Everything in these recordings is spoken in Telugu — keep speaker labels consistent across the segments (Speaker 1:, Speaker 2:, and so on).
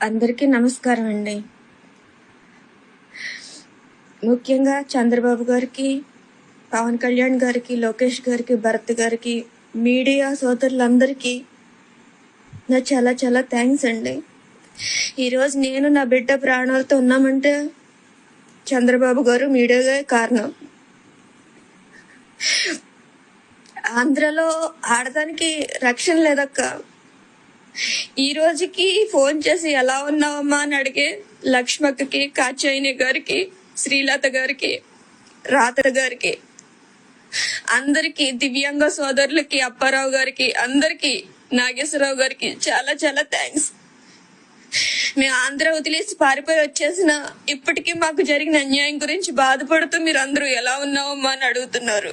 Speaker 1: అందరికీ నమస్కారం అండి. ముఖ్యంగా చంద్రబాబు గారికి పవన్ కళ్యాణ్ గారికి లోకేష్ గారికి భరత్ గారికి మీడియా సోదరులందరికీ నా చాలా చాలా థ్యాంక్స్ అండి. ఈరోజు నేను నా బిడ్డ ప్రాణాలతో ఉన్నామంటే చంద్రబాబు గారు మీడియాగా కారణం. ఆంధ్రలో ఆడదానికి రక్షణ లేదక్క. ఈ రోజుకి ఫోన్ చేసి ఎలా ఉన్నావమ్మా అని అడిగే లక్ష్మక్కకి కాచాయిని గారికి శ్రీలత గారికి రాత గారికి అందరికి దివ్యాంగ సోదరులకి అప్పారావు గారికి అందరికి నాగేశ్వరరావు గారికి చాలా చాలా థ్యాంక్స్ మేము ఆంధ్ర వదిలేసి పారిపోయి వచ్చేసిన ఇప్పటికీ మాకు జరిగిన అన్యాయం గురించి బాధపడుతూ మీరు అందరూ ఎలా ఉన్నావమ్మా అని అడుగుతున్నారు.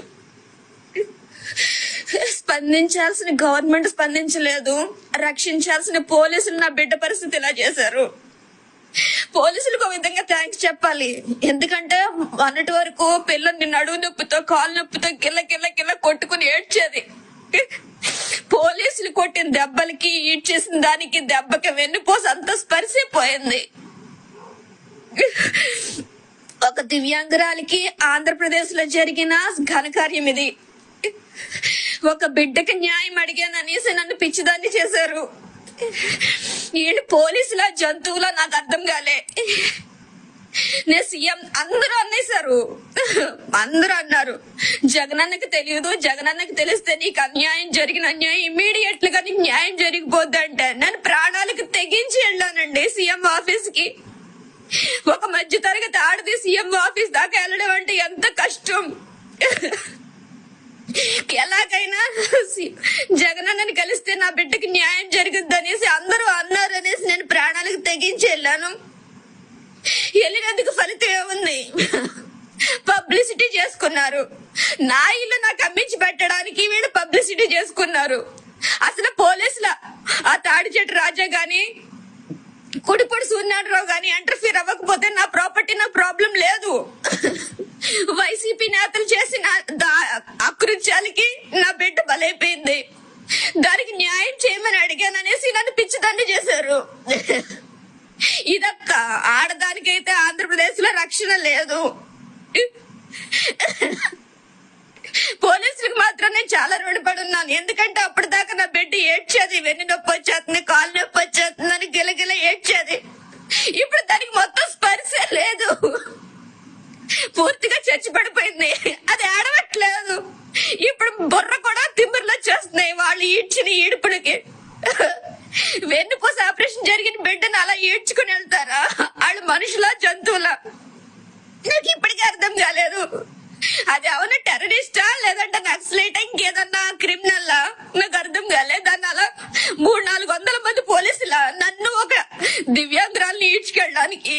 Speaker 1: స్పందించాల్సిన గవర్నమెంట్ స్పందించలేదు. రక్షించాల్సిన పోలీసులు నా బిడ్డ పరిస్థితి ఇలా చేశారు. పోలీసులకు ఒక విధంగా థ్యాంక్స్ చెప్పాలి. ఎందుకంటే మొన్నటి వరకు పిల్లల్ని నడువు నొప్పితో కాలు నొప్పితో గిల్ల గిల్ల గిల్ల కొట్టుకుని ఏడ్చేది. పోలీసులు కొట్టిన దెబ్బలకి ఈడ్చేసిన దానికి దెబ్బకి వెన్నుపోసి అంత స్పర్శిపోయింది ఒక దివ్యాంగురాలికి ఆంధ్రప్రదేశ్లో జరిగిన ఘనకార్యం ఇది. ఒక బిడ్డకి న్యాయం అడిగాను అనేసి నన్ను పిచ్చిదాన్ని చేశారు. వీళ్ళు పోలీసుల జంతువుల నాకు అర్థం కాలే. నేను సీఎం అందరూ అనేసారు అందరూ అన్నారు జగనన్నకు తెలియదు జగనన్నకు తెలిస్తే నీకు అన్యాయం జరిగిన అన్యాయం ఇమీడియట్గా నీకు న్యాయం జరిగిపోద్ది అంటే నేను ప్రాణాలకు తెగించి వెళ్ళానండి సీఎం ఆఫీస్కి ఒక మధ్య తరగతి ఆడది సీఎం ఆఫీస్ దాకా వెళ్ళడం అంటే ఎంత కష్టం ఎలాగైనా జగనన్నని కలిస్తే నా బిడ్డకి న్యాయం జరుగుద్ది అనేసి అందరూ అన్నారు అనేసి నేను ప్రాణాలకు తెగించి వెళ్ళాను వెళ్ళినందుకు ఫలితం ఏముంది పబ్లిసిటీ చేసుకున్నారు. నా ఇల్లు నాకు అమ్మించి పెట్టడానికి వీళ్ళు పబ్లిసిటీ చేసుకున్నారు. అసలు పోలీసుల ఆ తాడి చెట్టు రాజా గాని కుడిపొడి సూర్యనారాయణరావు గాని ఇంటర్ఫీర్ అవ్వకపోతే నా ప్రాపర్టీ నా ప్రాబ్లం లేదు. వైసీపీ నేతలు చేసిన అకృత్యాలకి నా బిడ్డ బలైపోయింది. దానికి న్యాయం చేయమని అడిగాననేసి నన్ను పిచ్చిదాన్ని చేశారు. ఇదక్క ఆడదానికైతే ఆంధ్రప్రదేశ్లో రక్షణ లేదు. పోలీసులకు మాత్రం నేను చాలా రుణపడి ఉన్నాను ఎందుకంటే అప్పటిదాకా నా బిడ్డ ఏడ్చేది వెన్ను నొప్పి వచ్చేస్తుంది కాలు నొప్పి వచ్చేస్తుందని గిలగిల ఏడ్చేది. ఇప్పుడు దానికి మొత్తం స్పర్శ లేదు. పూర్తిగా చచ్చిపడిపోయింది. అది ఆడవట్లేదు ఇప్పుడు బుర్ర కూడా తిమ్మిర్లు వచ్చేస్తున్నాయి వాళ్ళు ఈడ్చిన ఈడుపులకి. వెన్నుపూస ఆపరేషన్ జరిగిన బిడ్డను అలా ఈడ్చుకుని వెళ్తారా? వాళ్ళు మనుషుల జంతువుల? నాకు ఇప్పటికీ అర్థం కాలేదు. అది అవును టెర్రరిస్టా? లేదంటే నక్సలైట్ ఇంకేదన్నా క్రిమినల్? నాకు అర్థం కాలేదు దాన్ని అలా మూడు నాలుగు వందల మంది పోలీసుల నన్ను ఒక దివ్యాంగురాల్ని ఈడ్చుకెళ్ళడానికి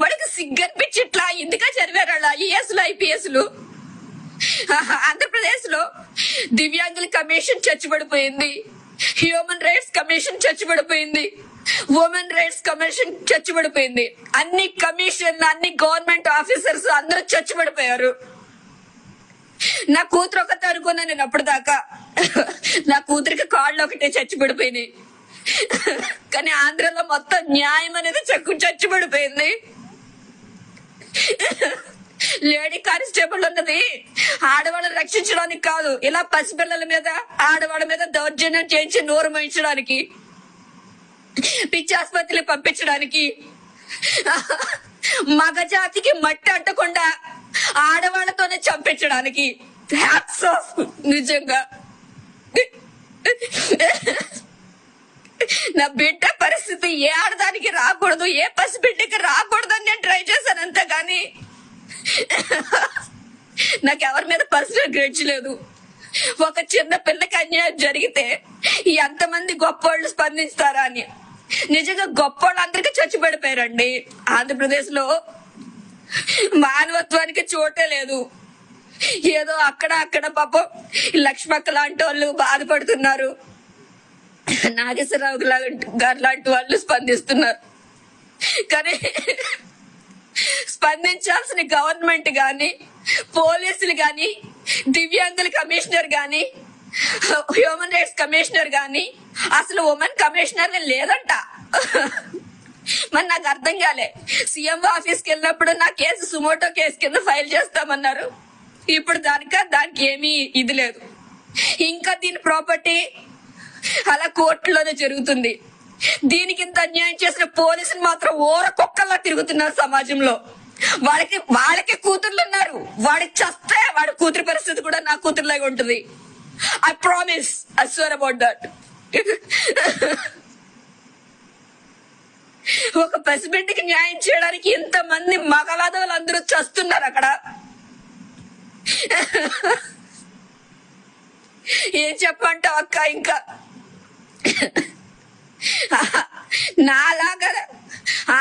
Speaker 1: వాడికి సిగ్గనిపించి ఇట్లా ఎందుక చదివారు వాళ్ళు ఐఏఎస్లు ఐపీఎస్లు ఆంధ్రప్రదేశ్లో దివ్యాంగుల కమిషన్ చచ్చిపడిపోయింది హ్యూమన్ రైట్స్ కమిషన్ చచ్చిపడిపోయింది ఉమెన్ రైట్స్ కమిషన్ చచ్చిపడిపోయింది అన్ని కమిషన్ అన్ని గవర్నమెంట్ ఆఫీసర్స్ అందరూ చచ్చిపడిపోయారు నా కూతురు ఒకటి అనుకున్నా నేను అప్పుడు దాకా నా కూతురికి కాళ్ళు ఒకటే చచ్చిపడిపోయినాయి కానీ ఆంధ్రలో మొత్తం న్యాయం అనేది చక్కు చచ్చిపడిపోయింది లేడీ కానిస్టేబుల్ ఉన్నది. ఆడవాళ్ళని రక్షించడానికి కాదు. ఇలా పసిపిల్లల మీద ఆడవాళ్ళ మీద దౌర్జన్యం చేయించి నోరు మయించడానికి పిచ్చి ఆసుపత్రి పంపించడానికి మగ జాతికి మట్టి అంటకుండా ఆడవాళ్ళతోనే చంపించడానికి. నిజంగా. నా బిడ్డ పరిస్థితి ఏ ఆడదానికి రాకూడదు ఏ పసిబిడ్డకి రాకూడదు అని నేను ట్రై చేశాను అంతే కానీ నాకు ఎవరి మీద పర్సనల్ గ్రెడ్జ్ లేదు. ఒక చిన్న పిల్లకి అన్యాయం జరిగితే ఎంతమంది గొప్పోళ్ళు స్పందిస్తారా అని. నిజంగా గొప్పోళ్ళు అందరికీ చచ్చిపడిపోయారండి ఆంధ్రప్రదేశ్లో మానవత్వానికి చోటే లేదు. ఏదో అక్కడ అక్కడ పాపం లక్ష్మక్క లాంటి వాళ్ళు బాధపడుతున్నారు. నాగేశ్వరరావు లాంటి- గారు లాంటి వాళ్ళు స్పందిస్తున్నారు. కానీ స్పందించాల్సిన గవర్నమెంట్ గాని పోలీసులు గాని దివ్యాంగుల కమిషనర్ గాని హ్యూమన్ రైట్స్ కమిషనర్ గాని అసలు ఉమెన్ కమిషనర్ లేదంట. మరి నాకు అర్థం కాలే. సీఎం ఆఫీస్కి వెళ్ళినప్పుడు నా కేసు సుమోటో కేసు కింద ఫైల్ చేస్తామన్నారు. ఇప్పుడు దానిక దానికి ఏమీ ఇది లేదు. ఇంకా దీని ప్రాపర్టీ అలా కోర్టులోనే జరుగుతుంది. దీనికి ఇంత అన్యాయం చేసిన పోలీసులు మాత్రం ఓర కుక్కల్లా తిరుగుతున్నారు సమాజంలో. వాళ్ళకి వాళ్ళకి కూతుర్లు ఉన్నారు. వాడికి చస్తే వాడి కూతురు పరిస్థితి కూడా నా కూతురులాగా ఉంటుంది. I promise I swear about that ఒక పసిబిడ్డకి న్యాయం చేయడానికి ఇంతమంది మగవాదవులు అందరూ చస్తున్నారు అక్కడ. ఏం చెప్పంటావు అక్క ఇంకా? నాలాగా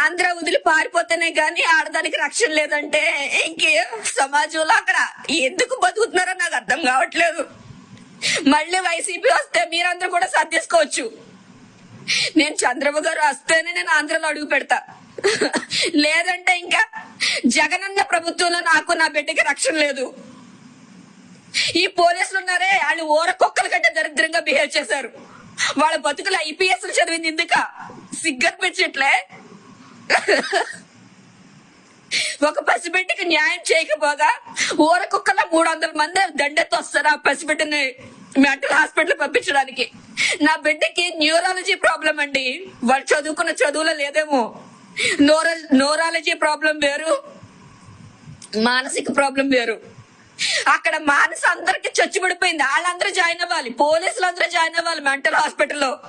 Speaker 1: ఆంధ్ర వదిలి పారిపోతేనే గాని ఆడదానికి రక్షణ లేదంటే ఇంకే సమాజంలో అక్కడ ఎందుకు బతుకుతున్నారో నాకు అర్థం కావట్లేదు. మళ్ళీ వైసీపీ వస్తే మీరందరూ కూడా సర్దేసుకోవచ్చు నేను చంద్రబాబు గారు వస్తేనే నేను ఆంధ్రలో అడుగు పెడతా. లేదంటే ఇంకా జగనన్న ప్రభుత్వంలో నాకు నా బిడ్డకి రక్షణ లేదు. ఈ పోలీసులు ఉన్నారే వాళ్ళు ఊర కుక్కల కంటే దరిద్రంగా బిహేవ్ చేశారు. వాళ్ళ బతుకులు ఐపీఎస్ చదివింది ఎందుక? సిగ్గనిపించట్లే ఒక పసిబిడ్డకి న్యాయం చేయకపోగా ఊర కుక్కల మూడు వందల మంది దండెత్తి వస్తారు ఆ పసిబిడ్డని మెంటల్ హాస్పిటల్ పంపించడానికి? నా బిడ్డకి న్యూరాలజీ ప్రాబ్లం అండి. వాళ్ళు చదువుకున్న చదువులో లేదేమో. నోర నోరాలజీ ప్రాబ్లం వేరు. మానసిక ప్రాబ్లం వేరు. అక్కడ మానస అందరికి చచ్చుబడిపోయింది వాళ్ళందరూ జాయిన్ అవ్వాలి. పోలీసులు అందరూ జాయిన్ అవ్వాలి మెంటల్ హాస్పిటల్లో.